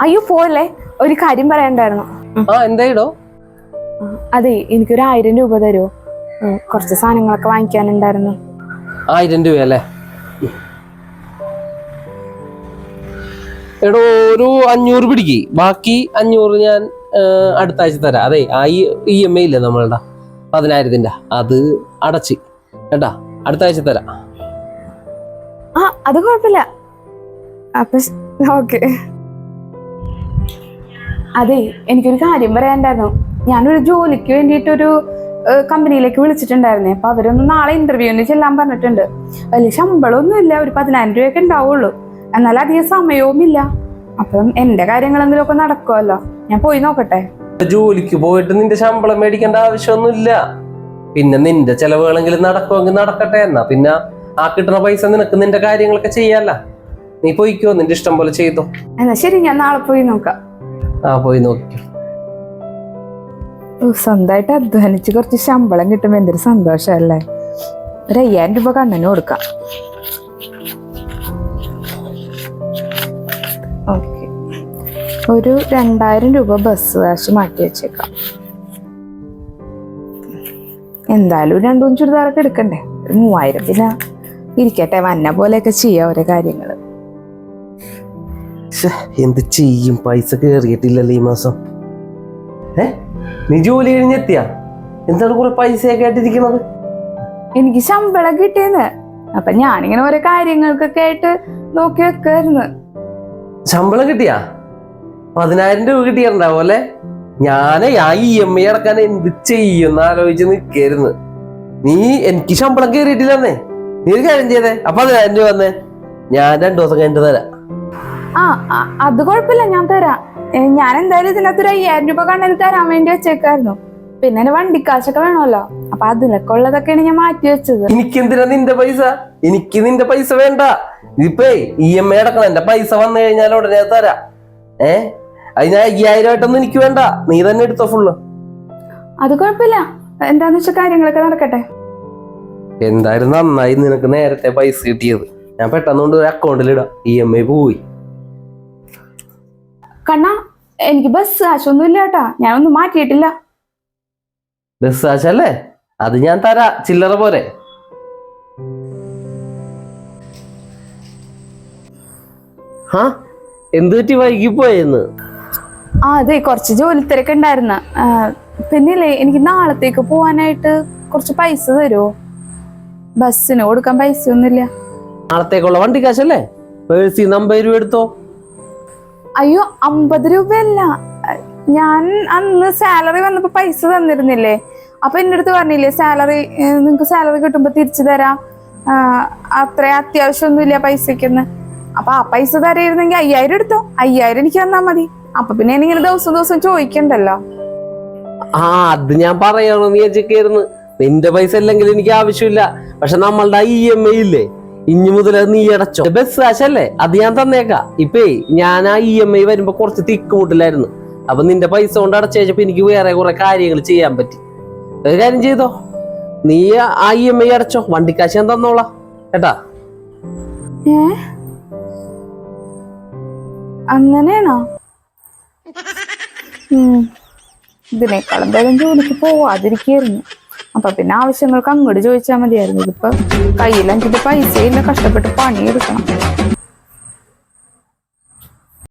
അയ്യോ പോലെ ഒരു കാര്യം പറയണ്ടായിരുന്നു. ആ എന്തായിടോ? അതെ എനിക്കൊരു ആയിരം രൂപ തരുമോ കുറച്ച് സാധനങ്ങളൊക്കെ വാങ്ങിക്കാനുണ്ടായിരുന്നു. ആയിരം രൂപ അല്ലേ? എടോ ഒരു അഞ്ഞൂറ് പിടിക്ക്. ബാക്കി അഞ്ഞൂറ് ഞാൻ അടുത്ത ആഴ്ച തരാം. അതെ ആ ഇ എം ഐ ഇല്ലേ നമ്മളുടെ? പതിനായിരത്തിന്റെ അത് അടച്ച്. കേട്ടാ അടുത്ത ആഴ്ച തരാം. ആ അത് കുഴപ്പമില്ല. അപ്പൊ ഓക്കെ. അതെ എനിക്കൊരു കാര്യം പറയാനുണ്ടായിരുന്നു. ഞാനൊരു ജോലിക്ക് വേണ്ടിയിട്ടൊരു കമ്പനിയിലേക്ക് വിളിച്ചിട്ടുണ്ടായിരുന്നേ. അപ്പൊ അവരൊന്ന് നാളെ ഇന്റർവ്യൂവിന് ചെല്ലാൻ പറഞ്ഞിട്ടുണ്ട്. വലിയ ശമ്പളമൊന്നുമില്ല ഒരു പതിനായിരം രൂപയൊക്കെ ഉണ്ടാവുള്ളൂ. എന്നാൽ അധികം സമയവുമില്ല. അപ്പം എന്റെ കാര്യങ്ങളെങ്കിലും ഒക്കെ നടക്കുമല്ലോ ഞാൻ പോയി നോക്കട്ടെ. ജോലിക്ക് പോയിട്ട് നിന്റെ ശമ്പളം മേടിക്കേണ്ട ആവശ്യമൊന്നുമില്ല. പിന്നെ നിന്റെ ചെലവുകളെങ്കിലും നടക്കുമെങ്കിൽ നടക്കട്ടെ. എന്നാ പിന്നെ ആ കിട്ടുന്ന പൈസ നിനക്ക് നിന്റെ കാര്യങ്ങളൊക്കെ ചെയ്യാല്ല. നീ പോയിക്കോ നിന്റെ ഇഷ്ടം പോലെ ചെയ്തോ. എന്നാ ശരി ഞാൻ നാളെ പോയി നോക്കാം. ആ പോയി നോക്കിക്കോ. ഓ, സ്വന്തമായിട്ട് അധ്വാനിച്ച് കുറച്ച് ശമ്പളം കിട്ടുമ്പോ എന്തൊരു സന്തോഷമല്ലേ ഒരു അയ്യായിരം രൂപ കണ്ണന് കൊടുക്കാം. ഓക്കെ. ഒരു രണ്ടായിരം രൂപ ബസ് കാശ് മാറ്റി വെച്ചേക്കാം. എന്തായാലും രണ്ടു മൂന്ന് ചുരിദാറൊക്കെ എടുക്കണ്ടേ? ഒരു മൂവായിരം പിന്നെ ഇരിക്കട്ടെ വന്ന പോലെയൊക്കെ ചെയ്യാം ഓരോ കാര്യങ്ങൾ എന്ത് ചെയ്യും? പൈസ കേറിയിട്ടില്ലല്ലോ ഈ മാസം. ഏ? നീ ജോലി കഴിഞ്ഞെത്തിയാ? എന്താണ് കുറെ പൈസയൊക്കെ ആയിട്ടിരിക്കുന്നത്? എനിക്ക് ശമ്പളം കിട്ടിയെന്ന്. അപ്പൊ ഞാനിങ്ങനെ ഓരോ കാര്യങ്ങൾക്കൊക്കെ ആയിട്ട് നോക്കി വെക്കായിരുന്നു. ശമ്പളം കിട്ടിയാ? പതിനായിരം രൂപ കിട്ടിയിട്ടുണ്ടാവും അല്ലെ? ഞാൻ ആ ഇ എം ഐ അടക്കാൻ എന്ത് ചെയ്യുന്ന ആലോചിച്ച് നിൽക്കായിരുന്നു. നീ എനിക്ക് ശമ്പളം കയറിയിട്ടില്ലെന്നേ നീ ഒരു കാര്യം ചെയ്തേ. അപ്പൊ അത് എന്റെ വന്നേ. ഞാൻ രണ്ടു ദിവസം കഴിഞ്ഞിട്ട് തരാം. ആ അത് കുഴപ്പമില്ല ഞാൻ തരാം. ഞാൻ എന്തായാലും ഇതിനകത്ത് ഒരു അയ്യായിരം രൂപ കണ്ണന് തരാൻ വേണ്ടി വെച്ചേക്കായിരുന്നു. പിന്നെ വണ്ടി കാശൊക്കെ വേണമല്ലോ. അപ്പൊ അതിലൊക്കെ ഉള്ളതൊക്കെയാണ് ഞാൻ മാറ്റി വെച്ചത്. എനിക്ക് എന്തിനാ നിന്റെ പൈസ? എനിക്ക് നിന്റെ പൈസ വേണ്ട. ഇപ്പേ ഇ എം ഐ അടക്കണം. എന്റെ പൈസ വന്നു കഴിഞ്ഞാൽ ഉടനെ തരാ തരാം. ഏ? അത് ഞാൻ അയ്യായിരം ആയിട്ടൊന്നും എനിക്ക് വേണ്ട. നീ തന്നെ എടുത്തോ ഫുള്ള് അത് കുഴപ്പമില്ല. എന്താന്ന് വെച്ചാൽ കാര്യങ്ങളൊക്കെ നടക്കട്ടെ. എന്തായാലും നന്നായി നിനക്ക് നേരത്തെ പൈസ കിട്ടിയത്. ഞാൻ പെട്ടെന്ന് കൊണ്ട് ഒരു അക്കൗണ്ടിലിടാം ഇ എം ഐ പോയി. കണ്ണ എനിക്ക് ബസ് കാശൊന്നും ഇല്ല കേട്ടാ. ഞാനൊന്നും മാറ്റിയിട്ടില്ല. ബസ് ആശല്ലേ അത് ഞാൻ തരാ. ചില്ലറ പോലെ ഹാ? എന്ത് പറ്റി വൈകി പോയെന്ന്? ആ അതെ കുറച്ച് ജോലി തിരക്കുണ്ടായിരുന്ന. പിന്നില്ലേ എനിക്ക് നാളത്തേക്ക് പോവാനായിട്ട് കുറച്ച് പൈസ തരുമോ ബസ്സിന് കൊടുക്കാൻ പൈസ ഒന്നുമില്ല നാളത്തേക്കുള്ള വണ്ടി കാശല്ലേ? പേഴ്സി അമ്പത് രൂപ എടുത്തോ? അയ്യോ അമ്പത് രൂപയല്ല. ഞാൻ അന്ന് സാലറി വന്നപ്പോ പൈസ തന്നിരുന്നില്ലേ? അപ്പൊ എന്റെ അടുത്ത് പറഞ്ഞില്ലേ സാലറി നിങ്ങക്ക് സാലറി കിട്ടുമ്പോ തിരിച്ചു തരാം. അത്ര അത്യാവശ്യമൊന്നുമില്ല പൈസക്കെന്ന് അപ്പൊ ആ പൈസ തരായിരുന്നെങ്കിൽ അയ്യായിരം എടുത്തോ? അയ്യായിരം എനിക്ക് തന്നാ മതി. അപ്പൊ പിന്നെ ദിവസം ദിവസം ചോദിക്കണ്ടല്ലോ. ആ അത് ഞാൻ പറയണമെന്ന് വിചാരിച്ചിരിക്കുന്നു നിന്റെ പൈസ അല്ലെങ്കിൽ എനിക്ക് ആവശ്യമില്ല. പക്ഷെ നമ്മളുടെ ഇ എം ഐ ഇല്ലേ? ഇനി മുതൽ നീ അടച്ചോ. ബസ് കാശല്ലേ അത് ഞാൻ തന്നേക്കാം. ഇപ്പേ ഞാൻ ആ ഇ എം ഐ വരുമ്പോ കുറച്ച് തിക്കുമുട്ടിലായിരുന്നു അപ്പൊ നിന്റെ പൈസ കൊണ്ട് അടച്ചപ്പോ എനിക്ക് വേറെ കുറെ കാര്യങ്ങൾ ചെയ്യാൻ പറ്റി. ഒരു കാര്യം ചെയ്തോ? നീ ആ ഇ എം ഐ അടച്ചോ. വണ്ടിക്കാശ് ഞാൻ തന്നോളാ. കേട്ടാ? അങ്ങനെയാണോ. ഇതിനേക്കാളും ഭേദം ജോലിക്ക് പോവാതിരിക്കായിരുന്നു. അപ്പൊ പിന്നെ ആവശ്യങ്ങൾക്ക് അങ്ങോട്ട് ചോദിച്ചാൽ മതിയായിരുന്നു. ഇതിപ്പോ കയ്യിൽ പൈസ പൈസയില്ല. കഷ്ടപ്പെട്ട് പണിയെടുക്കണം.